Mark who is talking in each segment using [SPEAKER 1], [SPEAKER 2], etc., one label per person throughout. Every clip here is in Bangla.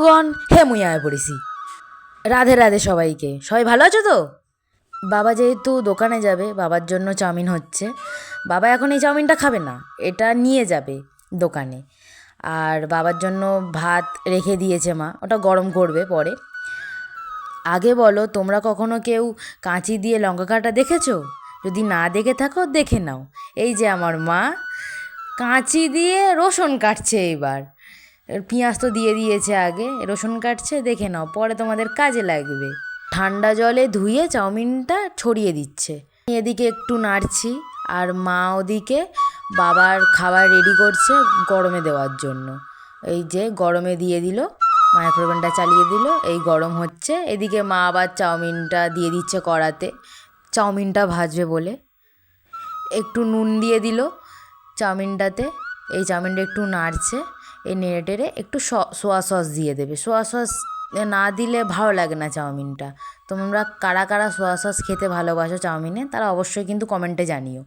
[SPEAKER 1] বন্ধুগণ, হে মুই পড়েছি। রাধে রাধে সবাইকে। সবাই ভালো আছো তো? বাবা যেহেতু দোকানে যাবে, বাবার জন্য চাউমিন হচ্ছে। বাবা এখন এই চাউমিনটা খাবে না, এটা নিয়ে যাবে দোকানে। আর বাবার জন্য ভাত রেখে দিয়েছে মা, ওটা গরম করবে পরে। আগে বলো, তোমরা কখনো কেউ কাঁচি দিয়ে লঙ্কা কাটা দেখেছ? যদি না দেখে থাকো, দেখে নাও। এই যে আমার মা, কাঁচি দিয়ে রসুন কাটছে এর পেঁয়াজ তো দিয়ে দিয়েছে আগে, রসুন কাটছে, দেখে নাও, পরে তোমাদের কাজে লাগবে। ঠান্ডা জলে ধুয়ে চাউমিনটা ছড়িয়ে দিচ্ছে। এদিকে একটু নাড়ছি, আর মা ওদিকে বাবার খাবার রেডি করছে গরমে দেওয়ার জন্য। এই যে গরমে দিয়ে দিল মাইক্রোওভেনটা চালিয়ে দিল, এই গরম হচ্ছে। এদিকে মা আবার চাউমিনটা দিয়ে দিচ্ছে কড়াতে। চাউমিনটা ভাজবে বলে। একটু নুন দিয়ে দিল চাউমিনটাতে। এই চাউমিনটা একটু নাড়ছে। এই নেড়ে টেড়ে একটু সোয়া সস দিয়ে দেবে। সোয়া সস না দিলে ভালো লাগে না চাউমিনটা। তোমরা কারা কারা সোয়া সস খেতে ভালোবাসো চাউমিনে, তারা অবশ্যই কিন্তু কমেন্টে জানিও।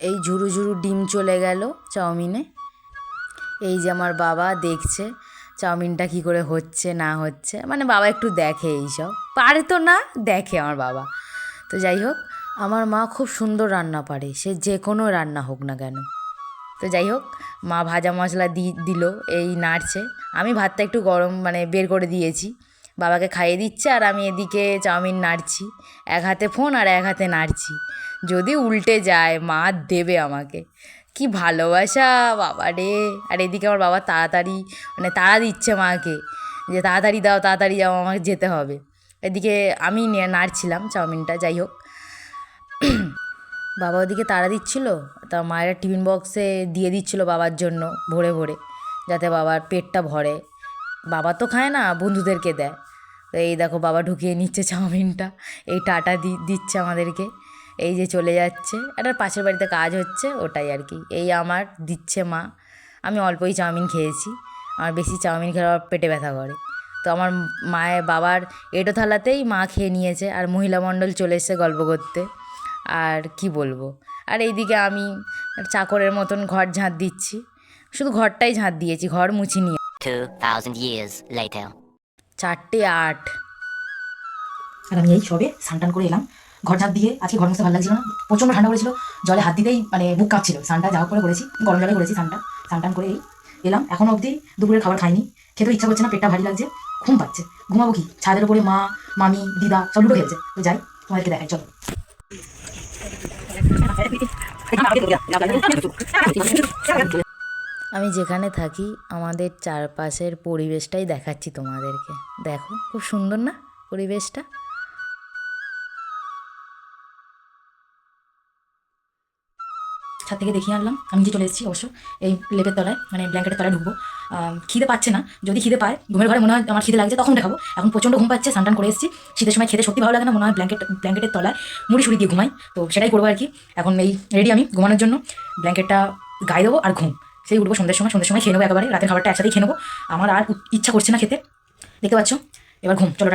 [SPEAKER 1] এই ঝুরু ঝুরু ডিম চলে গেল চাউমিনে। এই যে আমার বাবা দেখছে চাউমিনটা কী করে হচ্ছে, না হচ্ছে মানে বাবা একটু দেখে এইসব। পারে তো না, দেখে আমার বাবা। তো যাই হোক, আমার মা খুব সুন্দর রান্না পারে, সে যে কোনো রান্না হোক না কেন। তো যাই হোক, মা ভাজা মশলা দি, দিল, এই নাড়ছে। আমি ভাতটা একটু গরম মানে বের করে দিয়েছি। বাবাকে খাইয়ে দিচ্ছে আর আমি এদিকে চাউমিন নাড়ছি। এক হাতে ফোন আর এক হাতে নাড়ছি। যদি উল্টে যায়, মা দেবে আমাকে। কি ভালোবাসা, বাবা রে। আর এদিকে আমার বাবা তাড়াতাড়ি মানে তাড়া দিচ্ছে মাকে যে তাড়াতাড়ি দাও, তাড়াতাড়ি যাও আমাকে যেতে হবে। এদিকে আমি নাড়ছিলাম চাউমিনটা, যাই হোক। বাবা ওদিকে তাড়া দিচ্ছিল, তা মায়ের টিফিন বক্সে দিয়ে দিচ্ছিল বাবার জন্য ভরে ভরে, যাতে বাবার পেটটা ভরে। বাবা তো খায় না, বন্ধুদেরকে দেয়। তো এই দেখো বাবা ঢুকিয়ে নিচ্ছে চাউমিনটা, এই টাটা দিচ্ছে আমাদেরকে। এই যে চলে যাচ্ছে, একটা পাশের বাড়িতে কাজ হচ্ছে, ওটাই আর কি। এই আমার দিচ্ছে মা, আমি অল্পই চাউমিন খেয়েছি, আমার বেশি চাউমিন খেলে পেটে ব্যথা করে। তো আমার মায়ের বাবার এটো থালাতেই মা খেয়ে নিয়েছে, আর মহিলা মণ্ডল চলে এসেছে গল্প করতে। আর কি বলব? আর এইদিকে আমি চাকরের মতন ঘর ঝাঁট দিচ্ছি। শুধু ঘরটাই ঝাঁট দিয়েছি ঘর মুছিনি
[SPEAKER 2] 2,000 years later.
[SPEAKER 1] চারটে আট।
[SPEAKER 3] আর আমি এই সবে স্নান করে এলাম। ঘর ঝাঁপ দিয়ে আজকে ঘর মুছতে ভালো লাগছিল না। প্রচণ্ড ঠান্ডা পড়েছিল। জলে হাত দিতেই মানে বুক কাঁপছিল। স্নানটা যা হোক করে করেছি গরম জলে করেছি স্নানটা। স্নান টান করে এই এলাম। এখনও অবধি দুপুরের খাবার খাইনি। খেতেও ইচ্ছা করছে না পেটটা ভারী লাগছে ঘুম পাচ্ছে। ঘুমাবো কি? ছাদের উপরে মা মামি দিদা সব লুডো খেলছে। তো যাই তোমাদেরকে দেখাই চলো।
[SPEAKER 1] আমি যেখানে থাকি আমাদের চারপাশের পরিবেশটাই দেখাচ্ছি তোমাদেরকে। দেখো খুব সুন্দর না পরিবেশটা?
[SPEAKER 3] ছাদ থেকে দেখিয়ে আনলাম। আমি যে চলে এসেছি অবশ্য। এই লেপের তলায় মানে ব্ল্যাঙ্কেটের তলায় ঢুকবো। খিদে পাচ্ছে না। যদি খিদে পায়, ঘুমের ঘরে মনে হয় আমার খিদে লাগছে, তখন দেখাবো। এখন প্রচণ্ড ঘুম পাচ্ছে স্নান করে এসেছি। শীতের সময় খেতে সত্যি ভালো লাগে না, মনে হয় ব্ল্যাঙ্কেট ব্ল্যাঙ্কেটের তলায় মুড়ি সুড়ি দিয়ে ঘুমাই। তো সেটাই করব আর কি। এখন এই রেডি আমি ঘুমানোর জন্য। ব্ল্যাঙ্কেটটা গায়ে দেবো আর ঘুম। সেই উঠবো সন্ধ্যের সময় সন্ধ্যের সময় খেয়ে নেব একেবারে, রাতের খাবারটা একসাথেই খেয়ে নেব। আমার আর ইচ্ছা করছে না খেতে। দেখতে পাচ্ছ? এবার ঘুম। চলো